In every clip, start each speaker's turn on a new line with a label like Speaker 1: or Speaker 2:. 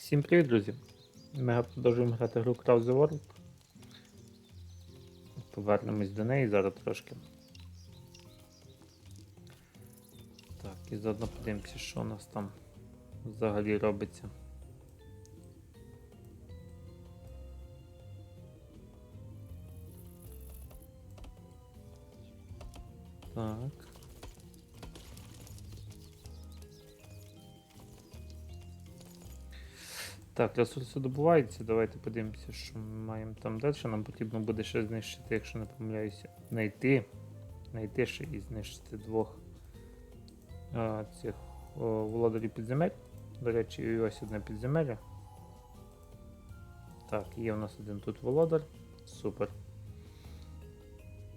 Speaker 1: Всім привіт, друзі! Ми продовжуємо грати гру Cross the World. Повернемось до неї зараз трошки. Так, і заодно подивимося, що у нас там взагалі робиться. Так. Так, ресурси добуваються. Давайте подивимося, що ми маємо там далі. Нам потрібно буде ще знищити, якщо не помиляюся, знайти. Знайти ще і знищити двох а, цих о, володарів підземель. До речі, і ось одне підземелля. Так, є у нас один тут володар. Супер.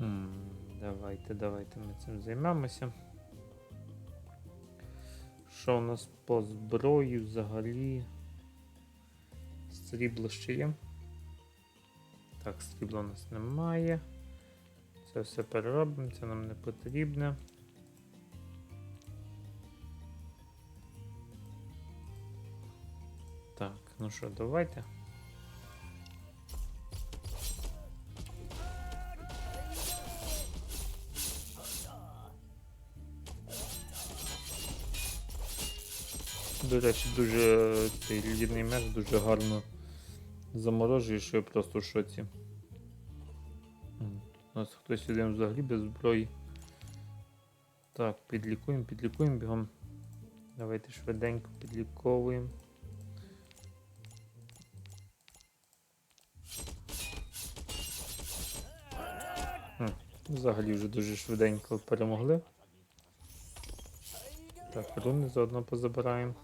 Speaker 1: М, давайте, давайте ми цим займемося. Що у нас по зброї взагалі? Срібло ще є. Так, срібла у нас немає. Це все переробимо, це нам не потрібне. Так, ну що, давайте. До речі, дуже цей лідний меч дуже гарно заморожує, що просто в шоці. У нас хтось один взагалі без зброї. Так, підлікуємо, підлікуємо бігом. Давайте швиденько підліковуємо. Взагалі вже дуже швиденько перемогли. Так, руни заодно позабираємо.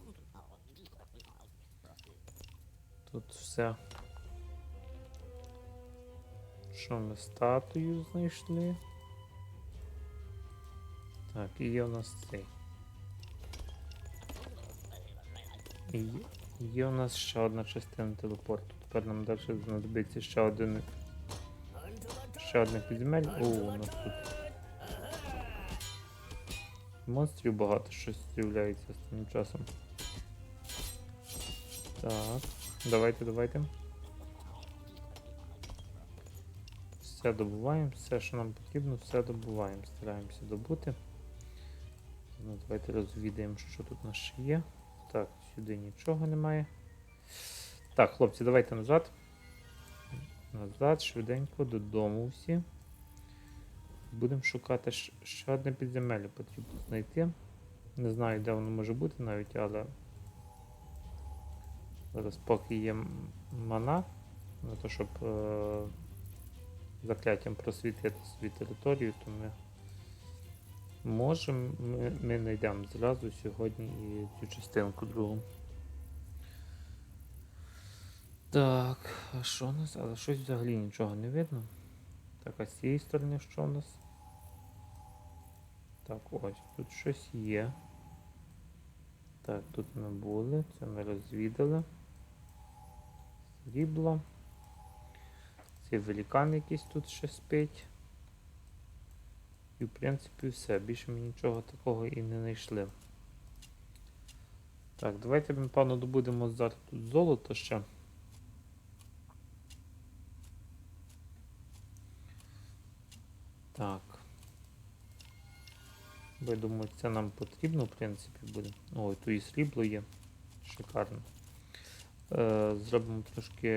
Speaker 1: Тут все. Що ми статую знайшли? Так, і є у нас цей. І є- у нас ще одна частина телепорту. Тепер нам далі знадобиться ще один. Ще одне підземель. О, у нас тут. Монстрів багато щось з'являється з тим часом. Так, давайте, давайте. Все добуваємо, все, що нам потрібно, все добуваємо. Стараємося добути. Ну, давайте розвідаємо, що тут у нас ще є. Так, сюди нічого немає. Так, хлопці, давайте назад. Назад, швиденько, додому всі. Будемо шукати ще одне підземелля потрібно знайти. Не знаю, де воно може бути навіть, але зараз поки є мана, на те, щоб е- закляттям просвітити свою територію, то ми можемо, ми, ми знайдемо зразу сьогодні і цю частинку другу. Так, а що у нас? Але щось взагалі нічого не видно. Так, а з цієї сторони що у нас? Так, ось, тут щось є. Так, тут ми були, це ми розвідали. Срібло. Цей великан якийсь тут ще спить. І в принципі все. Більше ми нічого такого і не знайшли. Так, давайте ми, певно, добудемо зараз тут золото ще. Так. Я думаю, це нам потрібно, в принципі, буде. Ой, тут і срібло є. Шикарно. Е, зробимо трошки.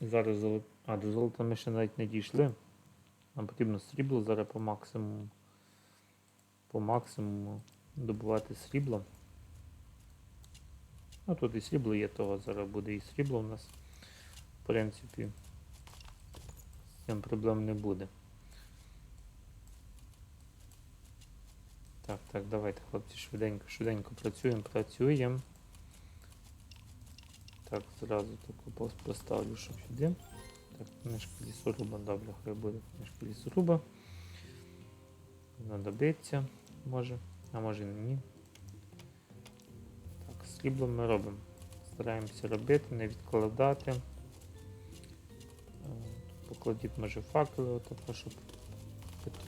Speaker 1: Зараз золото. А, до золота ми ще навіть не дійшли. Нам потрібно срібло зараз по максимуму. По максимуму добувати срібло. Ну тут і срібло є, того зараз буде і срібло у нас. В принципі, з цим проблем не буде. Так, так, давайте, хлопці, швиденько, швиденько працюємо, працюємо. Так, зразу таку пост поставлю, щоб сюди. Так, книжка лісоруба, добре, хай буде книжка лісоруба. Знадобиться, може, а може і ні. Так, срібло ми робимо. Стараємося робити, не відкладати. Е, Покладіть, може, факели, отако, щоб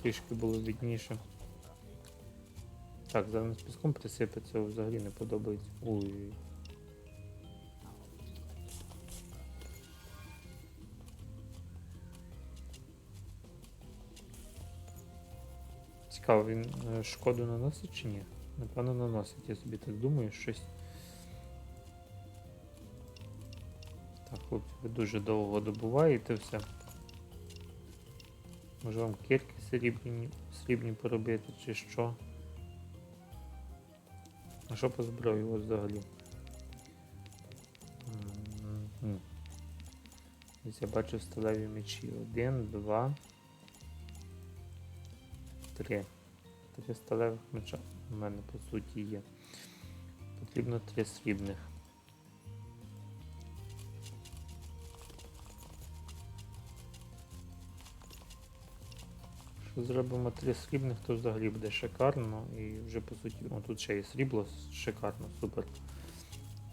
Speaker 1: трішки було видніше. Так, зараз з піском присипеться, взагалі не подобається. Ой. Цікаво, він е, шкоду наносить чи ні? Напевно, наносить, я собі так думаю, щось. Так, хлопці, ви дуже довго добуваєте все. Може вам кірки срібні, срібні поробити чи що? А що по вас взагалі? Ось я бачу сталеві мечі. Один, два. Три. Три сталевих меча у мене по суті є. Потрібно три срібних. Якщо зробимо три срібних, то взагалі буде шикарно. І вже по суті, о, тут ще є срібло, шикарно, супер.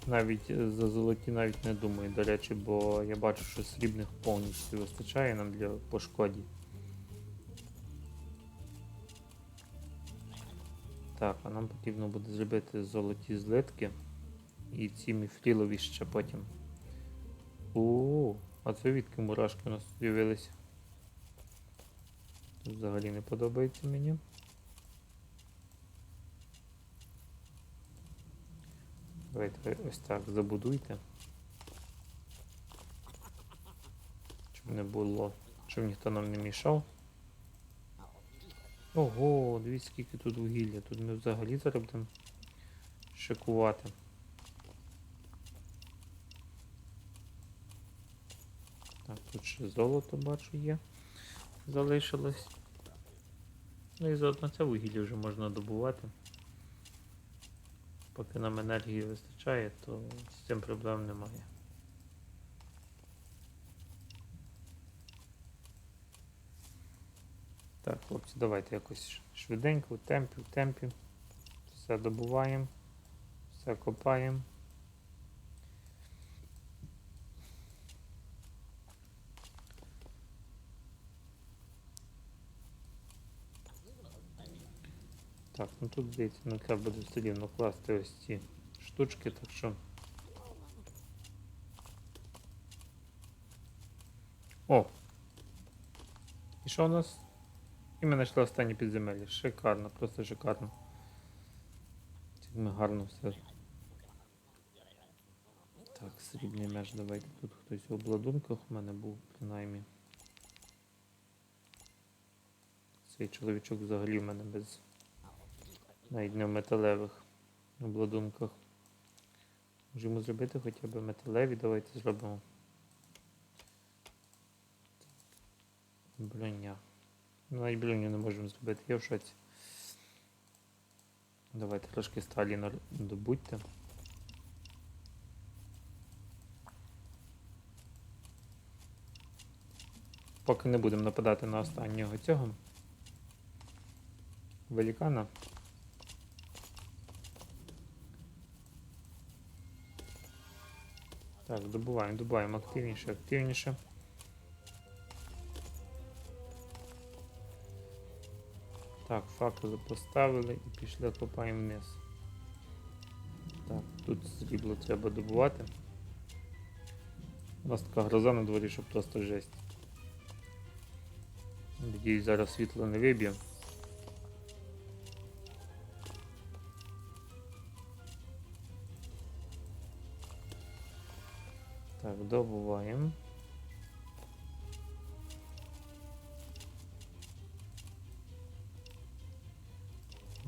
Speaker 1: Навіть е, за золоті навіть не думаю, до речі, бо я бачу, що срібних повністю вистачає нам для пошкоді. Так, а нам потрібно буде зробити золоті злитки. І ці міфрілові ще потім. О, а це відки мурашки у нас з'явилися. Взагалі не подобається мені. Давайте ось так забудуйте. Щоб не було, щоб ніхто нам не мішав. Ого, дивіться, скільки тут вугілля. Тут ми взагалі зараз будемо шикувати. Так, тут ще золото бачу є. Залишилось. Ну і заодно це вугілля вже можна добувати. Поки нам енергії вистачає, то з цим проблем немає. Так, хлопці, давайте якось швиденько, в темпі, в темпі. Все добуваємо, все копаємо. Так, ну тут здається, не треба буде все рівно класти ось ці штучки, так що. О! І що у нас? І ми знайшли останні підземелля. Шикарно, просто шикарно. Ми гарно все. Так, срібний меч, давайте тут хтось в обладунках у мене був, принаймні. Цей чоловічок взагалі в мене без навіть не в металевих обладунках. Можемо зробити хоча б металеві, давайте зробимо. Броня. Ну, навіть броню не можемо зробити, я в шоці. Давайте трошки сталі добудьте. Поки не будемо нападати на останнього цього великана. Так, добуваємо, добуваємо активніше, активніше. Так, факели поставили і пішли копаємо вниз. Так, тут срібло треба добувати. У нас така гроза на дворі, що просто жесть. Надіюсь, зараз світло не виб'є.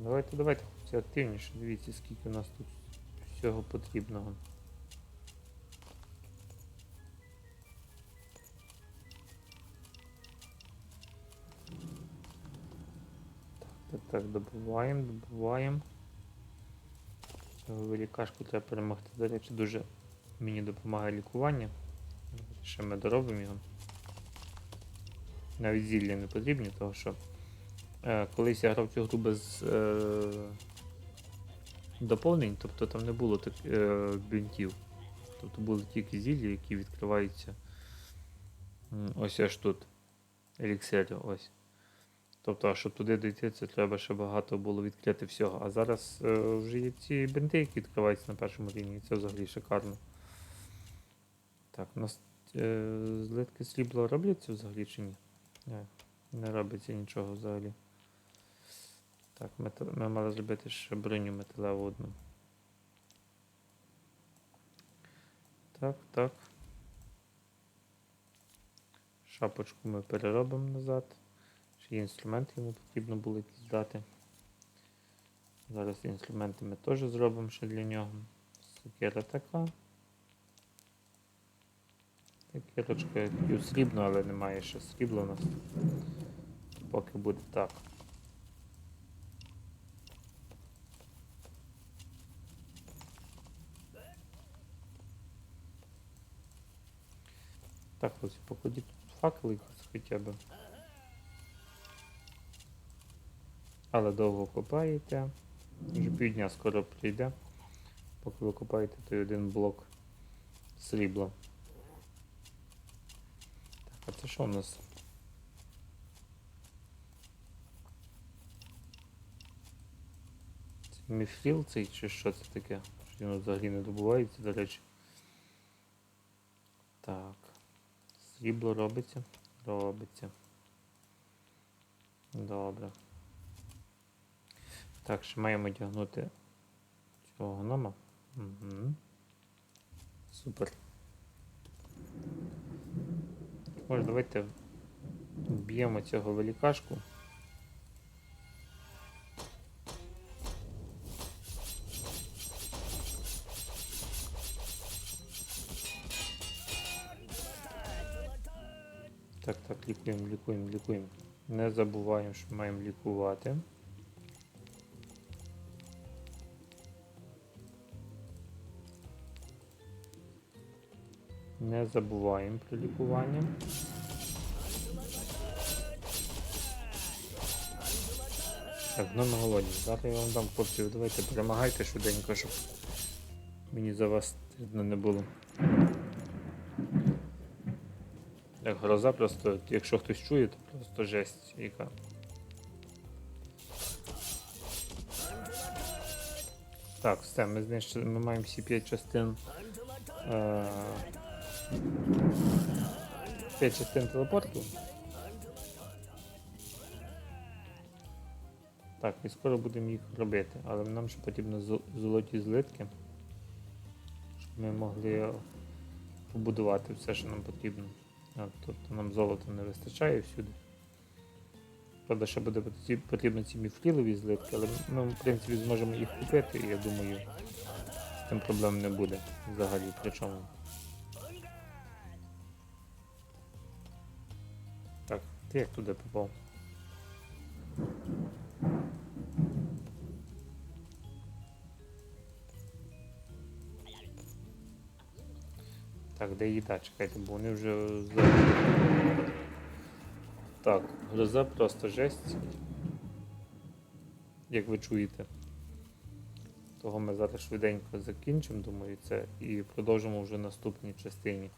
Speaker 1: Давайте, давайте, хлопці, активніше. Дивіться, скільки у нас тут всього потрібного. Так, так, добуваємо, добуваємо. Цього великашку треба перемогти. До речі, дуже мені допомагає лікування. Ще ми доробимо його. Навіть зілля не потрібні, тому що колись я грав цю гру без е, доповнень, тобто там не було так, е, бінтів. Тобто були тільки зілля, які відкриваються. Ось аж тут. Еліксері, ось. Тобто, а щоб туди дійти, це треба ще багато було відкрити всього. А зараз е, вже є ці бинти, які відкриваються на першому рівні, це взагалі шикарно. Так, у нас е, злитки срібла робляться взагалі чи ні? Не, не робиться нічого взагалі. Так, метал... ми мали зробити ще броню металеву одну. Так, так. Шапочку ми переробимо назад. Ще інструменти йому потрібно було якісь дати. Зараз інструменти ми теж зробимо ще для нього. Сокира така. Сокирочка і срібну, але немає ще срібла у нас. Поки буде так. Так, ось покладіть тут факели хоча б. Але довго копаєте. Вже півдня скоро прийде. Поки ви копаєте той один блок срібла. Так, а це що у нас? Це міфріл цей чи що це таке? Що він взагалі не добувається, до речі. Так. Срібло робиться? Робиться. Добре. Так, ще маємо одягнути цього гнома. Угу. Супер. Може, давайте вб'ємо цього великашку. Так, так, лікуємо, лікуємо, лікуємо. Не забуваємо, що маємо лікувати. Не забуваємо про лікування. Так, ну на голодні. Зараз я вам дам хлопців. Давайте перемагайте швиденько, щоб мені за вас стидно не було. Так, гроза просто, якщо хтось чує, то просто жесть яка. Так, все, ми знищили, ми маємо всі 5 частин. Е, 5 частин телепорту. Так, і скоро будемо їх робити, але нам ще потрібно золоті злитки, щоб ми могли побудувати все, що нам потрібно. А, Тобто нам золота не вистачає всюди. Правда, ще буде потрібно ці міфрілові злитки, але ми, в принципі, зможемо їх купити, і я думаю, з тим проблем не буде взагалі. Причому. Так, ти як туди попав? Так, де їда? Чекайте, бо вони вже. Так, гроза просто жесть. Як ви чуєте. Того ми зараз швиденько закінчимо, думаю, це і продовжимо вже в наступній частині.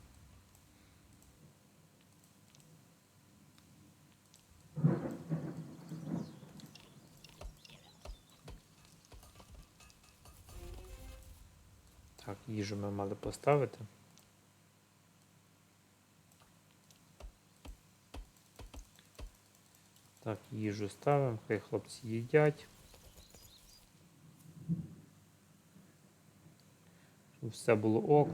Speaker 1: Так, їжу ми мали поставити. Так, їжу ставимо, хай хлопці їдять. Щоб все було ок.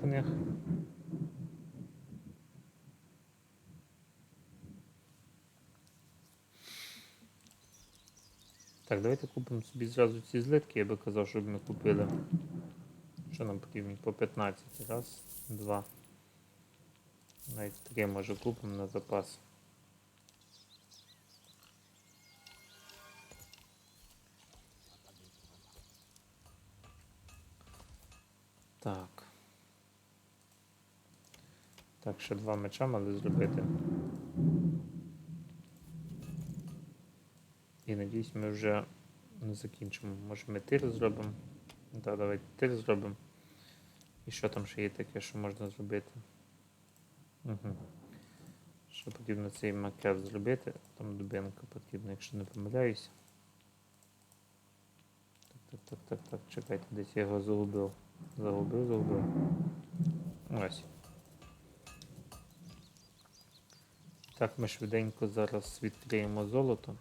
Speaker 1: Так, давайте купимо собі зразу ці злитки, я би казав, щоб ми купили. Що нам потрібно? По 15. Раз, два. Навіть три може купимо на запас. Так. Так, ще два меча мали зробити. І надіюсь, ми вже не закінчимо. Може ми тир зробимо. Так, давайте тир зробимо. І що там ще є таке, що можна зробити? Угу. Ще потрібно цей макет зробити. Там дубинка потрібна, якщо не помиляюсь. Так, так, так, так, так, чекайте, десь я його загубив. Загубив, загубив. Ось. Так, ми швиденько зараз відкриємо золото.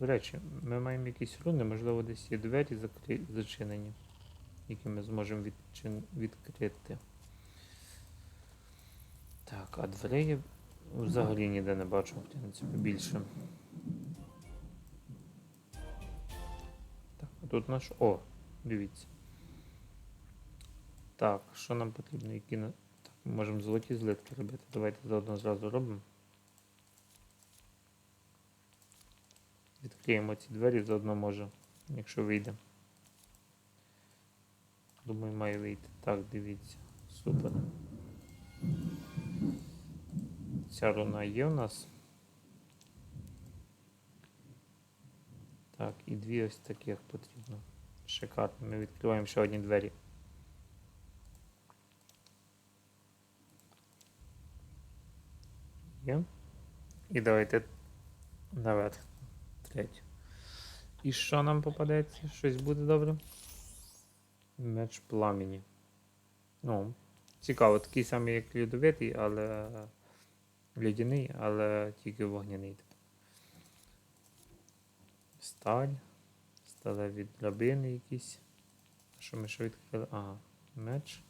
Speaker 1: До речі, ми маємо якісь руни, можливо, десь є двері зачинені, які ми зможемо відчин... відкрити. Так, а дверей я взагалі ніде не бачу, в принципі, більше. Так, а тут наш. О, дивіться. Так, що нам потрібно? Які на... Так, ми можемо золоті злитки робити. Давайте заодно зразу робимо. Відкриємо ці двері, заодно може, якщо вийде. Думаю, має вийти. Так, дивіться. Супер. Ця руна є у нас. Так, і дві ось таких потрібно. Шикарно. Ми відкриваємо ще одні двері. Є. І давайте наверх. Третю. І що нам попадеться? Щось буде добре? Меч пламені. Ну, цікаво, такий самий, як льодовитий, але льодяний, але тільки вогняний. Сталь. Сталеві драбини якісь. Що ми відкрили? Ага, меч.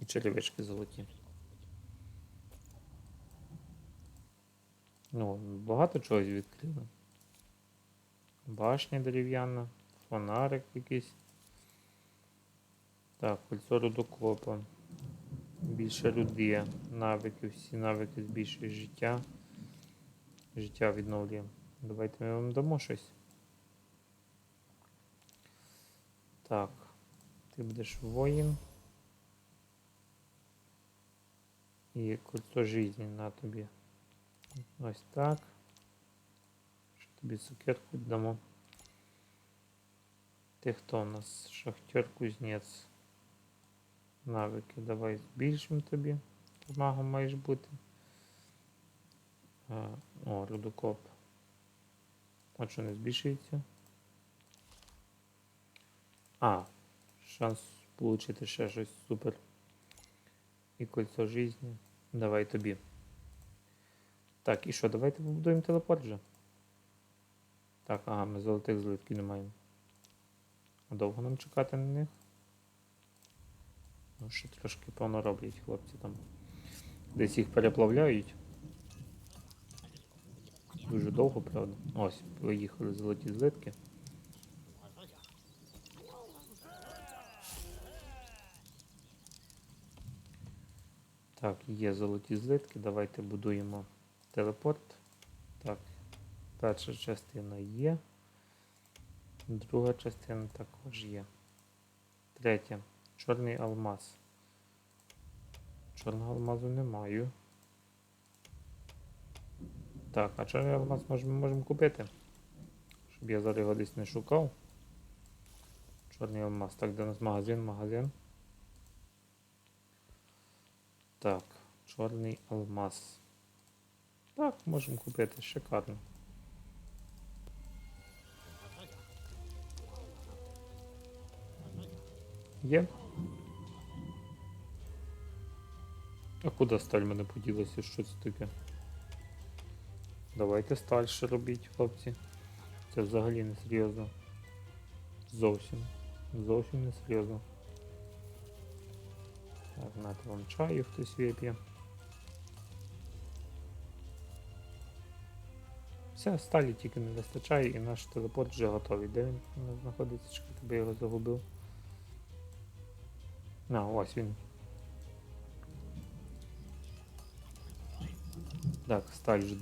Speaker 1: І черевички золоті. Ну, багато чогось відкрили. Башня дерев'яна, фонарик якийсь. Так, кольцо рудокопа. Більше руди, навики, всі навики збільшують життя. Життя відновлює. Давайте ми вам дамо щось. Так, ти будеш воїн. І кольцо життя на тобі. Ось так. Що тобі цукерку дамо. Ти хто у нас? Шахтер кузнець. Навики давай збільшимо тобі. Магом маєш бути. А, о, рудокоп. А що не збільшується? А, шанс отримати ще щось супер. І кольцо життя. Давай тобі. Так, і що, давайте побудуємо телепорт вже. Так, ага, ми золотих злитків не маємо. А довго нам чекати на них? Ну, ще трошки певно роблять хлопці там. Десь їх переплавляють. Дуже довго, правда. Ось, поїхали золоті злитки. Так, є золоті злитки. Давайте будуємо телепорт. Так, перша частина є. Друга частина також є. Третя. Чорний алмаз. Чорного алмазу не маю. Так, а чорний алмаз ми можемо купити. Щоб я зараз його десь не шукав. Чорний алмаз. Так, де у нас магазин, магазин. Так, чорний алмаз. Так, можемо купити, шикарно. Є? А куди сталь мене поділася? Що це таке? Давайте сталь робіть, хлопці. Це взагалі не серйозно. Зовсім. Зовсім не серйозно. Так, вам чаю хтось вип'є. Все, сталі тільки не вистачає і наш телепорт вже готовий. Де він знаходиться? Би я його загубив. На, ось він. Так, сталь вже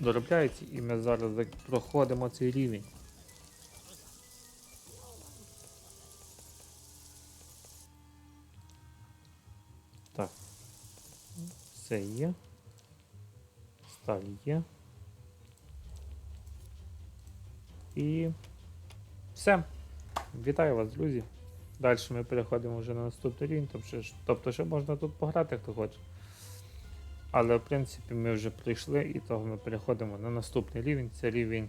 Speaker 1: доробляється і ми зараз проходимо цей рівень. Так. Все є. Сталь є. І все. Вітаю вас, друзі. Далі ми переходимо вже на наступний рівень, тобто, тобто ще можна тут пограти, хто хоче. Але в принципі ми вже прийшли і того ми переходимо на наступний рівень. Це рівень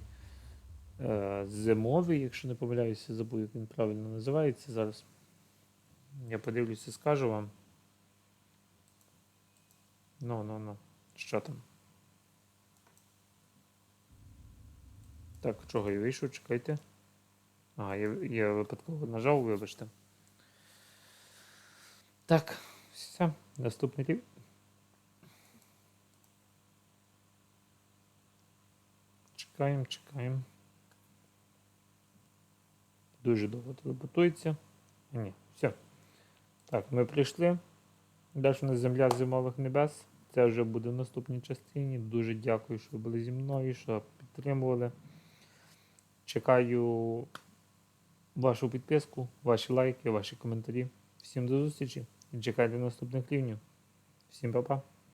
Speaker 1: е, зимовий, якщо не помиляюся, забув, як він правильно називається зараз. Я подивлюся, скажу вам. Ну, ну, ну. Що там? Так, чого я вийшов, чекайте. Ага, я, я випадково нажав, вибачте. Так, все, наступний рівень. Чекаємо, чекаємо. Дуже довго телепортується. А, Ні, все. Так, ми прийшли. Далі у нас земля зимових небес. Це вже буде в наступній частині. Дуже дякую, що ви були зі мною, що підтримували. Чекаю вашу підписку, ваші лайки, ваші коментарі. Всім до зустрічі і чекайте наступних рівнів. Всім па-па.